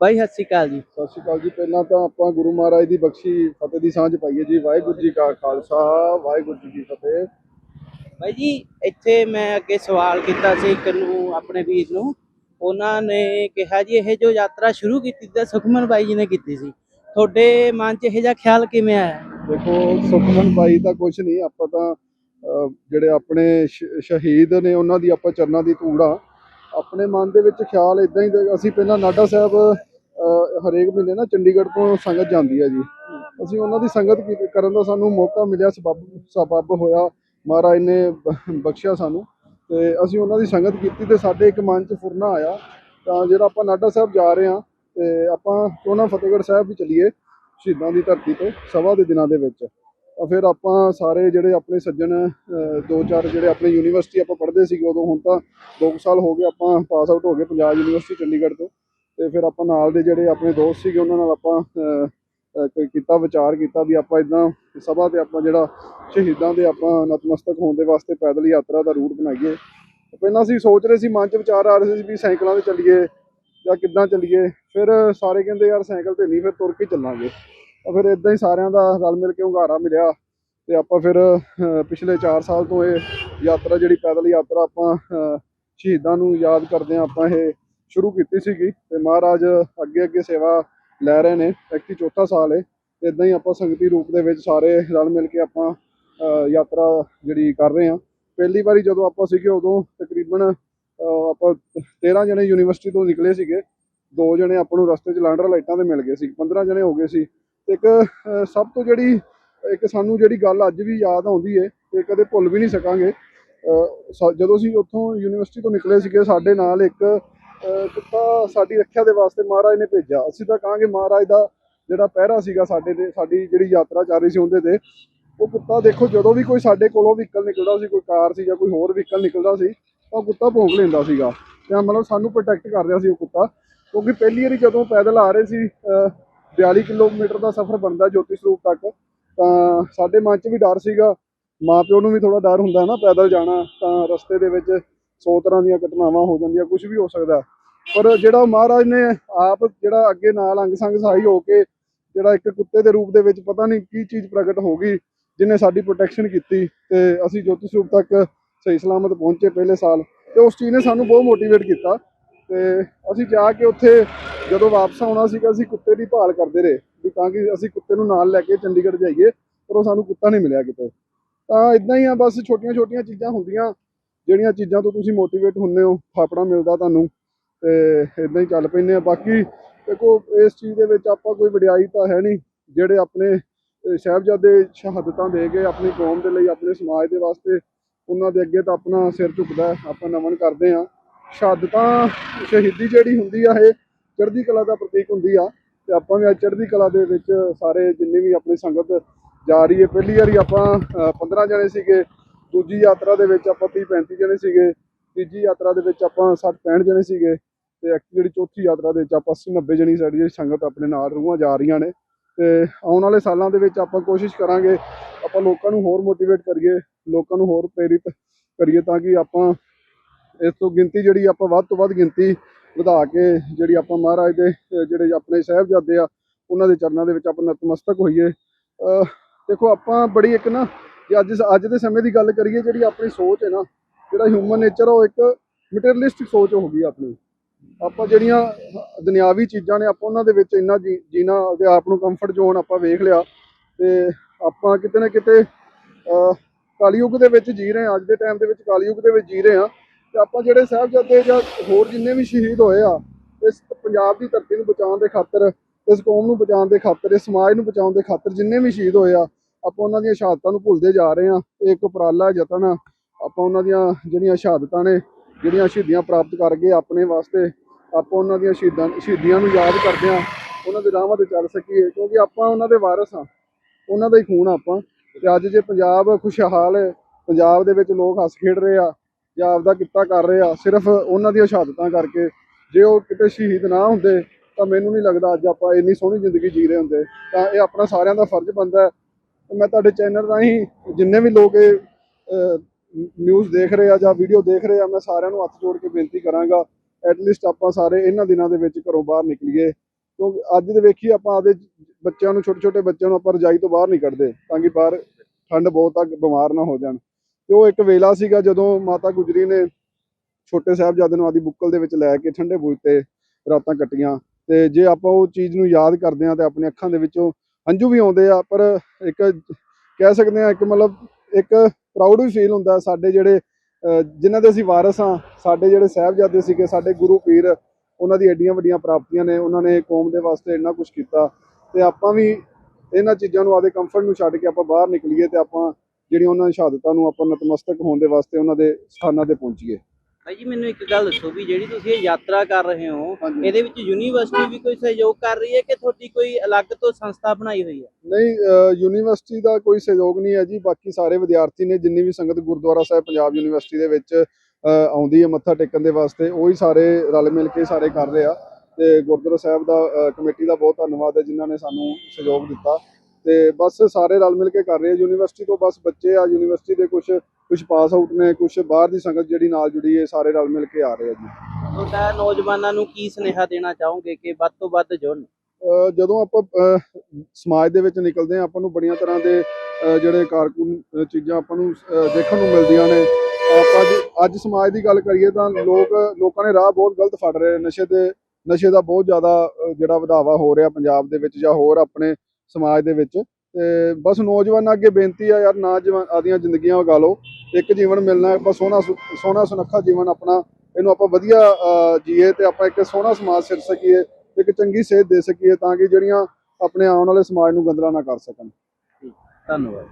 ਬਾਈ ਸਤਿ ਸ਼੍ਰੀ ਅਕਾਲ ਜੀ। ਸਤਿ ਸ਼੍ਰੀ ਅਕਾਲ ਜੀ। ਪਹਿਲਾਂ ਤਾਂ ਆਪਾਂ ਗੁਰੂ ਮਹਾਰਾਜ ਦੀ ਬਖਸ਼ੀ ਫਤਿਹ ਦੀ ਸਾਂਝ ਪਾਈਏ ਜੀ। ਵਾਹਿਗੁਰੂ ਜੀ ਕਾ ਖਾਲਸਾ ਵਾਹਿਗੁਰੂ ਜੀ ਕੀ ਫਤਿਹ। ਬਾਈ ਜੀ ਇੱਥੇ ਮੈਂ ਅੱਗੇ ਸਵਾਲ ਕੀਤਾ ਸੀ ਇੱਕ ਨੂੰ ਆਪਣੇ ਵੀਰ ਨੂੰ। ਉਹਨਾਂ ਨੇ ਕਿਹਾ ਜੀ ਇਹ ਜੋ ਯਾਤਰਾ ਸ਼ੁਰੂ ਕੀਤੀ ਤਾਂ ਸੁਖਮਨ ਬਾਈ ਜੀ ਨੇ ਕੀਤੀ ਸੀ। ਤੁਹਾਡੇ ਮਨ 'ਚ ਇਹ ਜਿਹਾ ਖਿਆਲ ਕਿਵੇਂ ਆਇਆ? ਦੇਖੋ ਸੁਖਮਨ ਬਾਈ ਤਾਂ ਕੁਝ ਨਹੀਂ ਆਪਾਂ ਤਾਂ ਜਿਹੜੇ ਆਪਣੇ ਸ਼- ਸ਼ਹੀਦ ਨੇ ਉਹਨਾਂ ਦੀ ਆਪਾਂ ਚਰਨਾਂ ਦੀ ਧੂੜ ਆਪਣੇ ਮਨ ਦੇ ਵਿੱਚ ਖਿਆਲ ਇਦਾਂ ਹੀ ਦੇ- ਅਸੀਂ ਪਹਿਲਾਂ ਨਾਡਾ ਸਾਹਿਬ ਹਰੇਕ ਮਹੀਨੇ ਨਾ ਚੰਡੀਗੜ੍ਹ ਤੋਂ ਸੰਗਤ ਜਾਂਦੀ ਹੈ ਜੀ। ਅਸੀਂ ਉਹਨਾਂ ਦੀ ਸੰਗਤ ਕੀ- ਕਰਨ ਦਾ ਸਾਨੂੰ ਮੌਕਾ ਮਿਲਿਆ, ਸਬਬ ਸਬਬ ਹੋਇਆ। ਮਹਾਰਾਜ ਨੇ ਬ- ਬਖਸ਼ਿਆ ਸਾਨੂੰ ਤੇ ਅਸੀਂ ਉਹਨਾਂ ਦੀ ਸੰਗਤ ਕੀਤੀ ਤੇ ਸਾਡੇ ਇੱਕ ਮਨ 'ਚ ਫੁਰਨਾ ਆਇਆ। ਤਾਂ ਜਿਹੜਾ ਆਪਾਂ ਨਾਡਾ ਸਾਹਿਬ ਜਾ ਰਹੇ ਹਾਂ ਤੇ ਆਪਾਂ ਕਿਉਂ ਫਤਿਹਗੜ੍ਹ ਸਾਹਿਬ ਵੀ ਚੱਲੀਏ ਸ਼ਹੀਦਾਂ ਦੀ ਧਰਤੀ ਤੇ ਸਵਾ ਦੇ ਦਿਨਾਂ ਦੇ ਵਿੱਚ। ਤਾਂ ਫਿਰ ਆਪਾਂ ਸਾਰੇ ਜਿਹੜੇ ਆਪਣੇ ਸੱਜਣ ਦੋ ਚਾਰ ਜਿਹੜੇ ਆਪਣੇ ਯੂਨੀਵਰਸਿਟੀ ਆਪਾਂ ਪੜ੍ਹਦੇ ਸੀਗੇ ਉਦੋਂ ਹੁਣ ਤਾਂ 2 ਸਾਲ ਹੋ ਗਏ ਆਪਾਂ ਪਾਸ ਆਊਟ ਹੋ ਗਏ ਪੰਜਾਬ ਯੂਨੀਵਰਸਿਟੀ ਚੰਡੀਗੜ੍ਹ ਤੋਂ। ਤੇ ਫਿਰ ਆਪਾਂ ਨਾਲ ਦੇ ਜਿਹੜੇ ਆਪਣੇ ਦੋਸਤ ਸੀਗੇ, ਉਹਨਾਂ ਨਾਲ ਆਪਾਂ ਕੋਈ ਕੀਤਾ, ਵਿਚਾਰ ਕੀਤਾ ਵੀ ਆਪਾਂ ਇਦਾਂ ਸਭਾ ਤੇ ਆਪਾਂ ਜਿਹੜਾ ਸ਼ਹੀਦਾਂ ਦੇ ਆਪਾਂ ਨਤਮਸਤਕ ਹੋਣ ਦੇ ਵਾਸਤੇ ਪੈਦਲ ਯਾਤਰਾ ਦਾ ਰੂਟ ਬਣਾਈਏ। ਪਹਿਲਾਂ ਅਸੀਂ ਸੋਚ ਰਹੇ ਸੀ, ਮਨ 'ਚ ਵਿਚਾਰ ਆ ਰਹੇ ਸੀ ਵੀ ਸਾਈਕਲਾਂ ਤੇ ਚੱਲੀਏ ਜਾਂ ਕਿੱਦਾਂ ਚੱਲੀਏ। ਫਿਰ ਸਾਰੇ ਕਹਿੰਦੇ, ਯਾਰ, ਸਾਈਕਲ ਤੇ ਨਹੀਂ, ਫਿਰ ਤੁਰ ਕੇ ਚੱਲਾਂਗੇ। ਤਾਂ ਫਿਰ ਇਦਾਂ ਹੀ ਸਾਰਿਆਂ ਦਾ ਰਲ ਮਿਲ ਕੇ ਹੁੰਗਾਰਾ ਮਿਲਿਆ ਤੇ ਆਪਾਂ ਫਿਰ ਪਿਛਲੇ 4 ਸਾਲ ਤੋਂ ਇਹ ਯਾਤਰਾ, ਜਿਹੜੀ ਪੈਦਲ ਯਾਤਰਾ ਆਪਾਂ ਸ਼ਹੀਦਾਂ ਨੂੰ ਯਾਦ ਕਰਦੇ ਆ ਆਪਾਂ, ਇਹ ਸ਼ੁਰੂ ਕੀਤੀ ਸੀਗੀ ਤੇ ਮਹਾਰਾਜ ਅੱਗੇ ਅੱਗੇ ਸੇਵਾ ਲੈ ਰਹੇ ਨੇ। ਐਕਚੁਅਲੀ ਚੌਥਾ ਸਾਲ ਹੈ ਇਦਾਂ ਹੀ ਆਪਾਂ ਸੰਗਤੀ ਰੂਪ ਦੇ ਵਿੱਚ ਸਾਰੇ ਰਲ ਮਿਲ ਕੇ ਆਪਾਂ ਯਾਤਰਾ ਜਿਹੜੀ ਕਰ ਰਹੇ ਹਾਂ। ਪਹਿਲੀ ਵਾਰੀ ਜਦੋਂ ਆਪਾਂ ਸੀਗੇ ਉਦੋਂ ਤਕਰੀਬਨ ਆਪਾਂ 13 ਜਣੇ ਯੂਨੀਵਰਸਿਟੀ ਤੋਂ ਨਿਕਲੇ ਸੀਗੇ। ਦੋ ਜਣੇ ਆਪਾਂ ਨੂੰ ਰਸਤੇ 'ਚ ਲਾਂਡਰ ਲਾਈਟਾਂ ਤੇ ਮਿਲ ਗਏ ਸੀ। 15 ਜਣੇ ਹੋ ਗਏ ਸੀ। ਤੇ ਇੱਕ ਸਭ ਤੋਂ ਜਿਹੜੀ ਇੱਕ ਸਾਨੂੰ ਜਿਹੜੀ ਗੱਲ ਅੱਜ ਵੀ ਯਾਦ ਆਉਂਦੀ ਏ ਤੇ ਕਦੇ ਭੁੱਲ ਵੀ ਨਹੀਂ ਸਕਾਂਗੇ। ਅਹ, ਜਦੋਂ ਅਸੀਂ ਉੱਥੋਂ ਯੂਨੀਵਰਸਿਟੀ ਤੋਂ ਨਿਕਲੇ ਸੀਗੇ ਸਾਡੇ ਨਾਲ ਇੱਕ ਕੁੱਤਾ ਸਾਡੀ ਰੱਖਿਆ ਦੇ ਵਾਸਤੇ ਮਹਾਰਾਜ ਨੇ ਭੇਜਿਆ। ਅਸੀਂ ਤਾਂ ਕਹਾਂਗੇ ਮਹਾਰਾਜ ਦਾ ਜਿਹੜਾ ਪਹਿਰਾ ਸੀਗਾ ਸਾਡੇ ਤੇ ਸਾਡੀ ਜਿਹੜੀ ਯਾਤਰਾ ਚੱਲ ਰਹੀ ਸੀ ਉਹਦੇ ਤੇ। ਉਹ ਕੁੱਤਾ ਦੇਖੋ ਜਦੋਂ ਵੀ ਕੋਈ ਸਾਡੇ ਕੋਲੋਂ ਵਹੀਕਲ ਨਿਕਲਦਾ ਸੀ ਕੋਈ ਕਾਰ ਸੀ ਜਾਂ ਕੋਈ ਹੋਰ ਵਹੀਕਲ ਨਿਕਲਦਾ ਸੀ ਤਾਂ ਉਹ ਕੁੱਤਾ ਭੌਂਕ ਲੈਂਦਾ ਸੀਗਾ। ਤੇ ਮਤਲਬ ਸਾਨੂੰ ਪ੍ਰੋਟੈਕਟ ਕਰ ਰਿਹਾ ਸੀ ਉਹ ਕੁੱਤਾ। ਕਿਉਂਕਿ ਪਹਿਲੀ ਵਾਰੀ ਜਦੋਂ ਪੈਦਲ ਆ ਰਹੇ ਸੀ ਅਹ, 42 ਕਿਲੋਮੀਟਰ ਦਾ ਸਫ਼ਰ ਬਣਦਾ ਜੋਤੀ ਸਰੂਪ ਤੱਕ ਤਾਂ ਸਾਡੇ ਮਨ 'ਚ ਵੀ ਡਰ ਸੀਗਾ। ਮਾਪਿਓ ਨੂੰ ਵੀ ਥੋੜਾ ਡਰ ਹੁੰਦਾ ਨਾ ਪੈਦਲ ਜਾਣਾ ਤਾਂ ਰਸਤੇ ਦੇ ਵਿੱਚ 100 ਤਰ੍ਹਾਂ ਦੀਆਂ ਘਟਨਾਵਾਂ ਹੋ ਜਾਂਦੀਆਂ ਕੁਝ ਵੀ ਹੋ ਸਕਦਾ। ਪਰ ਜਿਹੜਾ ਮਹਾਰਾਜ ਨੇ ਆਪ ਜਿਹੜਾ ਅੱਗੇ ਨਾਲ ਅੰਗ ਸੰਗ ਸਹਾਈ ਹੋ ਕੇ ਜਿਹੜਾ ਇੱਕ ਕੁੱਤੇ ਦੇ ਰੂਪ ਦੇ ਵਿੱਚ ਪਤਾ ਨਹੀਂ ਕੀ ਚੀਜ਼ ਪ੍ਰਗਟ ਹੋ ਗਈ, ਜਿਨੇ ਸਾਡੀ ਪ੍ਰੋਟੈਕਸ਼ਨ ਕੀਤੀ ਤੇ ਅਸੀਂ ਜੋਤੀ ਸਰੂਪ ਤੱਕ ਸਹੀ ਸਲਾਮਤ ਪਹੁੰਚੇ ਪਹਿਲੇ ਸਾਲ। ਤੇ ਉਸ ਚੀਜ਼ ਨੇ ਸਾਨੂੰ ਬਹੁਤ ਮੋਟੀਵੇਟ ਕੀਤਾ ਤੇ ਅਸੀਂ ਜਾ ਕੇ ਉੱਥੇ ਜਦੋਂ ਵਾਪਸ ਆਉਣਾ ਸੀਗਾ, ਅਸੀਂ ਕੁੱਤੇ ਦੀ ਭਾਲ ਕਰਦੇ ਰਹੇ ਵੀ ਤਾਂ ਕਿ ਅਸੀਂ ਕੁੱਤੇ ਨੂੰ ਨਾਲ ਲੈ ਕੇ ਚੰਡੀਗੜ੍ਹ ਜਾਈਏ, ਪਰ ਉਹ ਸਾਨੂੰ ਕੁੱਤਾ ਨਹੀਂ ਮਿਲਿਆ ਕਿਤੇ। ਤਾਂ ਇਦਾਂ ਹੀ ਆ, ਬਸ ਛੋਟੀਆਂ ਛੋਟੀਆਂ ਚੀਜ਼ਾਂ ਹੁੰਦੀਆਂ। ਜਿਹੜੀਆਂ ਚੀਜ਼ਾਂ ਤੋਂ ਤੁਸੀਂ ਮੋਟੀਵੇਟ ਹੁੰਦੇ ਹੋ ਥਾਪੜਾ ਮਿਲਦਾ ਤੁਹਾਨੂੰ ਤੇ ਇਦਾਂ ਹੀ ਚੱਲ ਪੈਂਦੇ ਆ। ਬਾਕੀ ਦੇਖੋ ਇਸ ਚੀਜ਼ ਦੇ ਵਿੱਚ ਆਪਾਂ ਕੋਈ ਵਡਿਆਈ ਤਾਂ ਹੈ ਨਹੀਂ ਜਿਹੜੇ ਆਪਣੇ ਅਹ, ਸਾਹਿਬਜ਼ਾਦੇ ਸ਼ਹਾਦਤਾਂ ਦੇ ਕੇ ਆਪਣੀ ਕੌਮ ਦੇ ਲਈ ਆਪਣੇ ਸਮਾਜ ਦੇ ਵਾਸਤੇ ਉਹਨਾਂ ਦੇ ਅੱਗੇ ਤਾਂ ਆਪਣਾ ਸਿਰ ਝੁਕਦਾ ਆਪਾਂ ਨਮਨ ਕਰਦੇ ਆ ਸ਼ਹਾਦਤਾਂ ਸ਼ਹੀਦੀ ਜਿਹੜੀ ਹੁੰਦੀ ਆ ਇਹ ਚੜ੍ਹਦੀ ਕਲਾ ਦਾ ਪ੍ਰਤੀਕ ਹੁੰਦੀ ਆ ਤੇ ਆਪਾਂ ਵੀ ਅੱਜ ਚੜ੍ਹਦੀ ਕਲਾ ਦੇ ਵਿੱਚ ਸਾਰੇ ਜਿੰਨੇ ਵੀ ਆਪਣੀ ਸੰਗਤ ਜਾ ਰਹੀ ਹੈ ਪਹਿਲੀ ਵਾਰੀ ਆਪਾਂ ਅਹ, 15 ਜਣੇ ਸੀਗੇ ਦੂਜੀ ਯਾਤਰਾ ਦੇ ਵਿੱਚ ਆਪਾਂ 30 35 ਜਣੇ ਸੀਗੇ, ਤੀਜੀ ਯਾਤਰਾ ਦੇ ਵਿੱਚ ਆਪਾਂ 60 65 ਜਣੇ ਸੀਗੇ ਤੇ ਇੱਕ ਜਿਹੜੀ ਚੌਥੀ ਯਾਤਰਾ ਦੇ ਵਿੱਚ ਆਪਾਂ 80 90 ਜਣੀ ਸਾਡੀ ਜਿਹੜੀ ਸੰਗਤ ਆਪਣੇ ਨਾਲ ਰੂਹਾਂ ਜਾ ਰਹੀਆਂ ਨੇ ਤੇ ਆਉਣ ਵਾਲੇ ਸਾਲਾਂ ਦੇ ਵਿੱਚ ਆਪਾਂ ਕੋਸ਼ਿਸ਼ ਕਰਾਂਗੇ ਆਪਾਂ ਲੋਕਾਂ ਨੂੰ ਹੋਰ ਮੋਟੀਵੇਟ ਕਰੀਏ, ਲੋਕਾਂ ਨੂੰ ਹੋਰ ਪ੍ਰੇਰਿਤ ਕਰੀਏ ਤਾਂ ਕਿ ਆਪਾਂ ਇਸ ਤੋਂ ਗਿਣਤੀ ਜਿਹੜੀ ਆਪਾਂ ਵੱਧ ਤੋਂ ਵੱਧ ਗਿਣਤੀ ਵਧਾ ਕੇ ਜਿਹੜੀ ਆਪਾਂ ਮਹਾਰਾਜ ਦੇ, ਜਿਹੜੇ ਆਪਣੇ ਸਾਹਿਬਜ਼ਾਦੇ ਆ, ਉਹਨਾਂ ਦੇ ਚਰਨਾਂ ਦੇ ਵਿੱਚ ਆਪਾਂ ਨਤਮਸਤਕ ਹੋਈਏ। ਦੇਖੋ ਆਪਾਂ ਬੜੀ ਇੱਕ ਨਾ ਜੇ ਅੱਜ ਅੱਜ ਦੇ ਸਮੇਂ ਦੀ ਗੱਲ ਕਰੀਏ ਜਿਹੜੀ ਆਪਣੀ ਸੋਚ ਹੈ ਨਾ ਜਿਹੜਾ ਹਿਊਮਨ ਨੇਚਰ ਉਹ ਇੱਕ ਮਟੀਰੀਅਲਿਸਟਿਕ ਸੋਚ ਹੋ ਗਈ ਆਪਣੀ। ਆਪਾਂ ਜਿਹੜੀਆਂ ਦੁਨਿਆਵੀ ਚੀਜ਼ਾਂ ਨੇ ਆਪਾਂ ਉਹਨਾਂ ਦੇ ਵਿੱਚ ਇੰਨਾ ਜੀ- ਜੀਣਾ ਤੇ ਆਪ ਨੂੰ ਕੰਫਰਟ ਜ਼ੋਨ ਆਪਾਂ ਵੇਖ ਲਿਆ। ਤੇ ਆਪਾਂ ਕਿਤੇ ਨਾ ਕਿਤੇ ਅਹ, ਕਲਯੁੱਗ ਦੇ ਵਿੱਚ ਜੀ ਰਹੇ ਹਾਂ ਅੱਜ ਦੇ ਟਾਈਮ ਦੇ ਵਿੱਚ ਕਲਯੁੱਗ ਦੇ ਵਿੱਚ ਜੀ ਰਹੇ ਹਾਂ। ਤੇ ਆਪਾਂ ਜਿਹੜੇ ਸਾਹਿਬਜ਼ਾਦੇ ਜਾਂ ਹੋਰ ਜਿੰਨੇ ਵੀ ਸ਼ਹੀਦ ਹੋਏ ਆ ਇਸ ਪੰਜਾਬ ਦੀ ਧਰਤੀ ਨੂੰ ਬਚਾਉਣ ਦੇ ਖਾਤਰ ਇਸ ਕੌਮ ਨੂੰ ਬਚਾਉਣ ਦੇ ਖਾਤਰ ਇਸ ਸਮਾਜ ਨੂੰ ਬਚਾਉਣ ਦੇ ਖਾਤਰ ਜਿੰਨੇ ਵੀ ਸ਼ਹੀਦ ਹੋਏ ਆ ਆਪਾਂ ਉਹਨਾਂ ਦੀਆਂ ਸ਼ਹਾਦਤਾਂ ਨੂੰ ਭੁੱਲਦੇ ਜਾ ਰਹੇ ਹਾਂ। ਇਹ ਇੱਕ ਉਪਰਾਲਾ ਯਤਨ। ਆ ਆਪਾਂ ਉਹਨਾਂ ਦੀਆਂ ਜਿਹੜੀਆਂ ਸ਼ਹਾਦਤਾਂ ਨੇ, ਜਿਹੜੀਆਂ ਸ਼ਹੀਦੀਆਂ ਪ੍ਰਾਪਤ ਕਰ ਗਏ ਆਪਣੇ ਵਾਸਤੇ ਆਪਾਂ ਉਹਨਾਂ ਦੀਆਂ ਸ਼ਹੀਦਾਂ, ਸ਼ਹੀਦੀਆਂ ਨੂੰ ਯਾਦ ਕਰਦੇ ਹਾਂ। ਉਹਨਾਂ ਦੇ ਰਾਹਾਂ ਤੇ ਚੱਲ ਸਕੀਏ, ਕਿਉਂਕਿ ਆਪਾਂ ਉਹਨਾਂ ਦੇ ਵਾਰਸ ਹਾਂ। ਉਹਨਾਂ ਦਾ ਹੀ ਖੂਨ ਆਪਾਂ। ਤੇ ਅੱਜ ਜੇ ਪੰਜਾਬ ਖੁਸ਼ਹਾਲ ਹੈ, ਪੰਜਾਬ ਦੇ ਵਿੱਚ ਲੋਕ ਹੱਸ ਖੇਡ ਰਹੇ ਆ, ਜਾਂ ਆਪਦਾ ਕਿੱਤਾ ਕਰ ਰਹੇ ਆ, ਸਿਰਫ ਉਹਨਾਂ ਦੀਆਂ ਸ਼ਹਾਦਤਾਂ ਕਰਕੇ। ਜੇ ਉਹ ਕਿਤੇ ਸ਼ਹੀਦ ਨਾ ਹੁੰਦੇ, ਤਾਂ ਮੈਨੂੰ ਨਹੀਂ ਲੱਗਦਾ ਅੱਜ ਆਪਾਂ ਇੰਨੀ ਸੋਹਣੀ ਜ਼ਿੰਦਗੀ ਜੀ ਰਹੇ ਹੁੰਦੇ। ਤਾਂ ਇਹ ਆਪਣਾ ਸਾਰਿਆਂ ਦਾ ਫਰਜ਼ ਬਣਦਾ ਹੈ। ਤੇ ਮੈਂ ਤੁਹਾਡੇ ਚੈਨਲ ਰਾਹੀਂ ਜਿੰਨੇ ਵੀ ਲੋਕ ਇਹ ਨਿਊਜ਼ ਦੇਖ ਰਹੇ ਆ ਜਾਂ ਵੀਡੀਓ ਦੇਖ ਰਹੇ ਆ, ਮੈਂ ਸਾਰਿਆਂ ਨੂੰ ਹੱਥ ਜੋੜ ਕੇ ਬੇਨਤੀ ਕਰਾਂਗਾ ਐਟਲੀਸਟ ਆਪਾਂ ਸਾਰੇ ਇਹਨਾਂ ਦਿਨਾਂ ਦੇ ਵਿੱਚ ਘਰੋਂ ਬਾਹਰ ਨਿਕਲੀਏ। ਕਿਉਂਕਿ ਅੱਜ ਦੇ ਵੇਖੀ ਆਪਾਂ ਆਪਦੇ ਬੱਚਿਆਂ ਨੂੰ ਛੋਟੇ ਛੋਟੇ ਬੱਚਿਆਂ ਨੂੰ ਆਪਾਂ ਰਜਾਈ ਤੋਂ ਬਾਹਰ ਨਹੀਂ ਕੱਢਦੇ, ਤਾਂ ਕਿ ਬਾਹਰ ਠੰਡ ਬਹੁਤ ਤੱਕ ਬਿਮਾਰ ਨਾ ਹੋ ਜਾਣ। ਤੇ ਉਹ ਇੱਕ ਵੇਲਾ ਸੀਗਾ ਜਦੋਂ ਮਾਤਾ ਗੁਜਰੀ ਨੇ ਛੋਟੇ ਸਾਹਿਬਜ਼ਾਦੇ ਨੂੰ ਆਦੀ ਬੁੱਕਲ ਦੇ ਵਿੱਚ ਲੈ ਕੇ ਠੰਡੇ ਬੂਝ ਤੇ ਰਾਤਾਂ ਕੱਟੀਆਂ। ਤੇ ਜੇ ਆਪਾਂ ਉਹ ਚੀਜ਼ ਨੂੰ ਯਾਦ ਕਰਦੇ ਹਾਂ ਤੇ ਆਪਣੀ ਅੱਖਾਂ ਦੇ ਵਿੱਚੋਂ ਹੰਝੂ ਵੀ ਆਉਂਦੇ ਆ, ਪਰ ਇੱਕ ਕਹਿ ਸਕਦੇ ਆ ਇੱਕ ਮਤਲਬ ਇੱਕ ਪ੍ਰਾਊਡ ਵੀ ਫੀਲ ਹੁੰਦਾ ਸਾਡੇ ਜਿਹੜੇ, ਅਹ, ਜਿਨ੍ਹਾਂ ਦੇ ਅਸੀਂ ਵਾਰਸ ਆ ਸਾਡੇ ਜਿਹੜੇ ਸਾਹਿਬਜ਼ਾਦੇ ਸੀਗੇ, ਸਾਡੇ ਗੁਰੂ ਪੀਰ, ਉਹਨਾਂ ਦੀ ਐਡੀਆਂ ਵੱਡੀਆਂ ਪ੍ਰਾਪਤੀਆਂ ਨੇ, ਉਹਨਾਂ ਨੇ ਕੌਮ ਦੇ ਵਾਸਤੇ ਇੰਨਾ ਕੁਝ ਕੀਤਾ ਤੇ ਆਪਾਂ ਵੀ ਇਹਨਾਂ ਚੀਜ਼ਾਂ ਨੂੰ ਆਦੇ ਕੰਫਰਟ ਨੂੰ ਛੱਡ ਕੇ ਆਪਾਂ ਬਾਹਰ ਨਿਕਲੀਏ ਤੇ ਆਪਾਂ ਜਿਹੜੀਆਂ ਉਹਨਾਂ ਦੀ ਸ਼ਹਾਦਤਾਂ ਨੂੰ ਆਪਾਂ ਨਤਮਸਤਕ ਹੋਣ ਦੇ ਵਾਸਤੇ ਉਹਨਾਂ ਦੇ ਸਥਾਨਾਂ ਤੇ ਪਹੁੰਚੀਏ। ਭਾਈ ਜੀ ਮੈਨੂੰ ਇੱਕ ਗੱਲ ਦੱਸੋ ਵੀ ਜਿਹੜੀ ਤੁਸੀਂ ਇਹ ਯਾਤਰਾ ਕਰ ਰਹੇ ਹੋ ਹਾਂਜੀ। ਇਹਦੇ ਵਿੱਚ ਯੂਨੀਵਰਸਿਟੀ ਵੀ ਕੋਈ ਸਹਿਯੋਗ ਕਰ ਰਹੀ ਹੈ ਕਿ ਤੁਹਾਡੀ ਕੋਈ ਅਲੱਗ ਤੋਂ ਸੰਸਥਾ ਬਣਾਈ ਹੋਈ ਹੈ? ਨਹੀਂ ਯੂਨੀਵਰਸਿਟੀ ਦਾ ਕੋਈ ਸਹਿਯੋਗ ਨਹੀਂ ਹੈ ਜੀ ਬਾਕੀ ਸਾਰੇ ਵਿਦਿਆਰਥੀ ਨੇ ਜਿੰਨੀ ਵੀ ਸੰਗਤ ਗੁਰਦੁਆਰਾ ਸਾਹਿਬ ਪੰਜਾਬ ਯੂਨੀਵਰਸਿਟੀ ਦੇ ਵਿੱਚ ਆਉਂਦੀ ਹੈ ਮੱਥਾ ਟੇਕਣ ਦੇ ਵਾਸਤੇ ਉਹੀ ਸਾਰੇ ਰਲ ਮਿਲ ਕੇ ਸਾਰੇ ਕਰ ਰਹੇ ਆ। ਤੇ ਗੁਰਦੁਆਰਾ ਸਾਹਿਬ ਦਾ ਕਮੇਟੀ ਦਾ ਬਹੁਤ ਧੰਨਵਾਦ ਹੈ ਜਿਨ੍ਹਾਂ ਨੇ ਸਾਨੂੰ ਸਹਿਯੋਗ ਦਿੱਤਾ। ਤੇ ਬਸ ਸਾਰੇ ਰਲ ਮਿਲ ਕੇ ਕਰ ਰਹੇ ਆ ਯੂਨੀਵਰਸਿਟੀ ਤੋਂ ਬਸ ਬੱਚੇ ਆ ਯੂਨੀਵਰਸਿਟੀ ਦੇ ਕੁਝ ਕੁਝ ਪਾਸ ਆਊਟ ਨੇ ਕੁਝ ਬਾਹਰ ਦੀ ਸੰਗਤ ਜਿਹੜੀ ਨਾਲ ਜੁੜੀ ਹੈ ਸਾਰੇ ਰਲ ਮਿਲ ਕੇ ਆ ਰਹੇ ਆ ਜੀ। ਤੁਹਾਡਾ ਨੌਜਵਾਨਾਂ ਨੂੰ ਕੀ ਸੁਨੇਹਾ ਦੇਣਾ ਚਾਹੋਗੇ ਕਿ ਵੱਧ ਤੋਂ ਵੱਧ ਜੁੜਨ? ਜਦੋਂ ਆਪਾਂ ਸਮਾਜ ਦੇ ਵਿੱਚ ਨਿਕਲਦੇ ਆ ਆਪਾਂ ਨੂੰ ਬੜੀਆਂ ਤਰ੍ਹਾਂ ਦੇ ਜਿਹੜੇ ਕਾਰਕੁਨ ਚੀਜ਼ਾਂ ਆਪਾਂ ਨੂੰ ਦੇਖਣ ਨੂੰ ਮਿਲਦੀਆਂ ਨੇ। ਆਪਾਂ ਅੱਜ ਸਮਾਜ ਦੀ ਗੱਲ ਕਰੀਏ ਤਾਂ ਲੋਕ ਲੋਕਾਂ ਨੇ ਰਾਹ ਬਹੁਤ ਗਲਤ ਫੜ ਰਹੇ ਨਸ਼ੇ ਤੇ ਨਸ਼ੇ ਦਾ ਬਹੁਤ ਜ਼ਿਆਦਾ ਜਿਹੜਾ ਵਧਾਵਾ ਹੋ ਰਿਹਾ ਪੰਜਾਬ ਦੇ ਵਿੱਚ ਜਾਂ ਹੋਰ ਆਪਣੇ ਸਮਾਜ ਦੇ ਵਿੱਚ। ਤੇ ਬਸ ਨੌਜਵਾਨਾਂ ਅੱਗੇ ਬੇਨਤੀ ਆ ਯਾਰ ਨਾ ਜਵਾਨ ਆਦੀਆਂ ਜ਼ਿੰਦਗੀਆਂ ਵਗਾ ਲਓ, ਇੱਕ ਜੀਵਨ ਮਿਲਣਾ ਆਪਾਂ ਸੋਹਣਾ ਸੁ- ਸੋਹਣਾ ਸੁਨੱਖਾ ਜੀਵਨ ਆਪਣਾ, ਇਹਨੂੰ ਆਪਾਂ ਵਧੀਆ ਜੀਏ ਤੇ ਆਪਾਂ ਇੱਕ ਸੋਹਣਾ ਸਮਾਜ ਸਿਰ ਸਕੀਏ, ਇੱਕ ਚੰਗੀ ਸੇਧ ਦੇ ਸਕੀਏ ਤਾਂ ਕਿ ਜਿਹੜੀਆਂ ਆਪਣੇ ਆਉਣ ਵਾਲੇ ਸਮਾਜ ਨੂੰ ਗੰਦਲਾ ਨਾ ਕਰ ਸਕਣ। ਧੰਨਵਾਦ।